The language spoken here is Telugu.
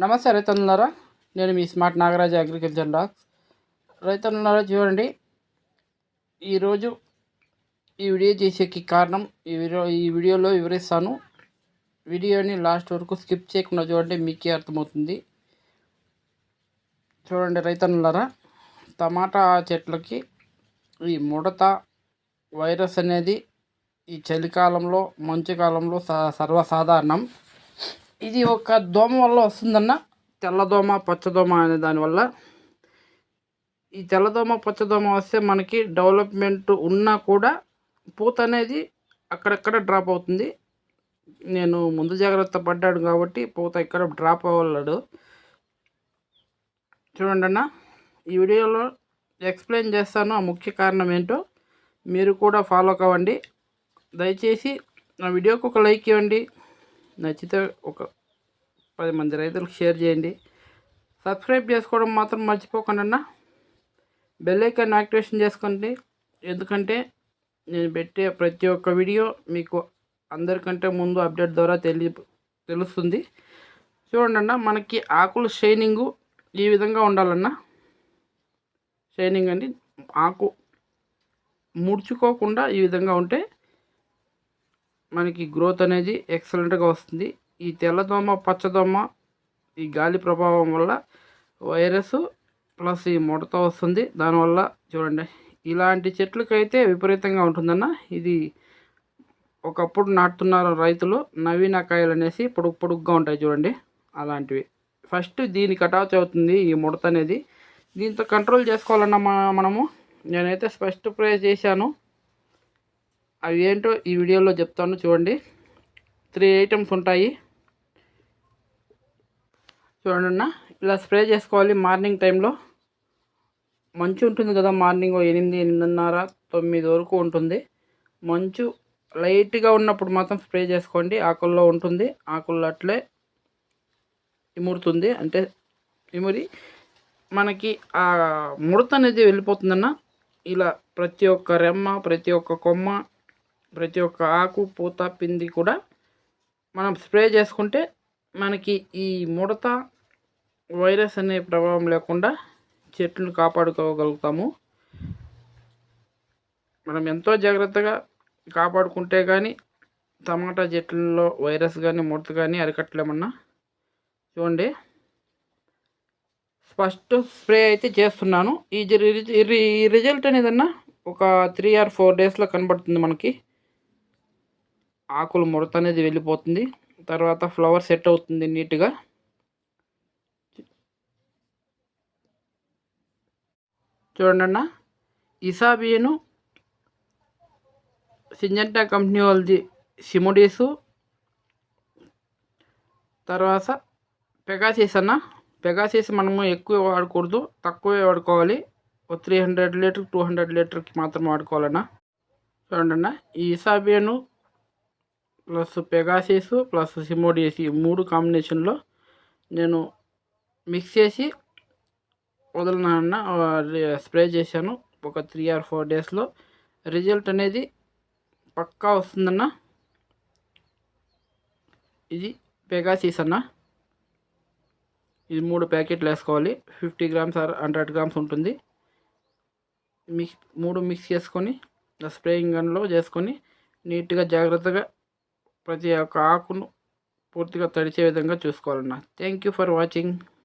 నమస్తే రైతన్నులారా నేను మీ స్మార్ట్ నాగరాజు అగ్రికల్చర్ డాక్స్ రైతన్నులారా చూడండి. ఈరోజు ఈ వీడియో చేసేకి కారణం ఈ వీడియో ఈ వీడియోలో వివరిస్తాను. వీడియోని లాస్ట్ వరకు స్కిప్ చేయకుండా చూడండి మీకే అర్థమవుతుంది. చూడండి రైతన్నులారా టమాటా చెట్లకి ఈ ముడత వైరస్ అనేది ఈ చలికాలంలో మంచు కాలంలో స- సర్వసాధారణం. ఇది ఒక దోమ వల్ల వస్తుందన్న. తెల్లదోమ పచ్చదోమ అనే దానివల్ల ఈ తెల్లదోమ పచ్చదోమ వస్తే మనకి డెవలప్మెంట్ ఉన్నా కూడా పూత అనేది అక్కడక్కడ డ్రాప్ అవుతుంది. నేను ముందు జాగ్రత్త పడ్డాడు కాబట్టి పూత ఇక్కడ డ్రాప్ అవ్వలేడు చూడండి అన్న ఈ వీడియోలో ఎక్స్ప్లెయిన్ చేస్తాను ఆ ముఖ్య కారణం ఏంటో. మీరు కూడా ఫాలో కావండి దయచేసి నా వీడియోకి ఒక లైక్ ఇవ్వండి. నచ్చితే ఒక పది మంది రైతులకు షేర్ చేయండి. సబ్స్క్రైబ్ చేసుకోవడం మాత్రం మర్చిపోకుండా బెల్ ఐకాన్ యాక్టివేషన్ చేసుకోండి. ఎందుకంటే నేను పెట్టే ప్రతి ఒక్క వీడియో మీకు అందరికంటే ముందు అప్డేట్ ద్వారా తెలియ తెలుస్తుంది. చూడండి అన్న మనకి ఆకులు షైనింగు ఈ విధంగా ఉండాలన్నా. షైనింగ్ అండి ఆకు ముడుచుకోకుండా ఈ విధంగా ఉంటే మనకి గ్రోత్ అనేది ఎక్సలెంట్గా వస్తుంది. ఈ తెల్లదోమ పచ్చదోమ ఈ గాలి ప్రభావం వల్ల వైరస్ ప్లస్ ఈ ముడత వస్తుంది. దానివల్ల చూడండి ఇలాంటి చెట్లకైతే విపరీతంగా ఉంటుందన్న. ఇది ఒకప్పుడు నాటుతున్నారు రైతులు నవీనకాయలు అనేసి పొడుగు పొడుగ్గా ఉంటాయి చూడండి అలాంటివి. ఫస్ట్ దీని కటాచ్ అవుతుంది ఈ ముడత అనేది. దీంతో కంట్రోల్ చేసుకోవాలన్న మనము. నేనైతే ఫస్ట్ ప్రే చేశాను. అవి ఏంటో ఈ వీడియోలో చెప్తాను చూడండి. త్రీ ఐటమ్స్ ఉంటాయి. చూడండి ఇలా స్ప్రే చేసుకోవాలి మార్నింగ్ టైంలో. మంచు ఉంటుంది కదా మార్నింగ్ ఎనిమిది ఎనిమిదిన్నర తొమ్మిది వరకు ఉంటుంది. మంచు లైట్గా ఉన్నప్పుడు మాత్రం స్ప్రే చేసుకోండి. ఆకుల్లో ఉంటుంది. ఆకుల్లో అట్లే ఇమురుతుంది. అంటే ఇమురి మనకి ఆ ముడత అనేది వెళ్ళిపోతుందన్న. ఇలా ప్రతి ఒక్క రెమ్మ ప్రతి ఒక్క కొమ్మ ప్రతి ఒక్క ఆకు పూత పిండి కూడా మనం స్ప్రే చేసుకుంటే మనకి ఈ ముడత వైరస్ అనే ప్రభావం లేకుండా చెట్లను కాపాడుకోగలుగుతాము. మనం ఎంతో జాగ్రత్తగా కాపాడుకుంటే కానీ టమాటా చెట్లలో వైరస్ కానీ ముడత కానీ అరికట్టలేమన్నా చూడండి. ఫస్ట్ స్ప్రే అయితే చేస్తున్నాను. ఈ ఈ రిజల్ట్ అనేదన్నా ఒక త్రీ ఆర్ ఫోర్ డేస్లో కనబడుతుంది మనకి. ఆకులు ముడత అనేది వెళ్ళిపోతుంది. తర్వాత ఫ్లవర్ సెట్ అవుతుంది నీట్గా. చూడండి అన్న ఇసాబియను సింజంటా కంపెనీ వాళ్ళది సిమోడీసు తర్వాత పెగాసిస్ అన్న. పెగాసిస్ మనము ఎక్కువ వాడకూడదు తక్కువే వాడుకోవాలి. ఒక three hundred litre two hundred లీటర్కి మాత్రం వాడుకోవాలన్నా. చూడండి అన్న ఈ ఇసాబియను ప్లస్ పెగాసిస్ ప్లస్ సిమోడియస్ ఈ మూడు కాంబినేషన్లో నేను మిక్స్ చేసి వదలనన్న స్ప్రే చేశాను ఒక త్రీ ఆర్ ఫోర్ డేస్లో. రిజల్ట్ అనేది పక్కా వస్తుందన్న. ఇది పెగాసిస్ అన్న. ఇది మూడు ప్యాకెట్లు వేసుకోవాలి. Fifty grams or hundred grams ఉంటుంది. మిక్స్ మూడు మిక్స్ చేసుకొని స్ప్రేయింగ్ గన్లో చేసుకొని నీట్గా జాగ్రత్తగా ప్రతి ఒక్క ఆకును పూర్తిగా తడిచే విధంగా చూసుకోవాలన్న. Thank you for watching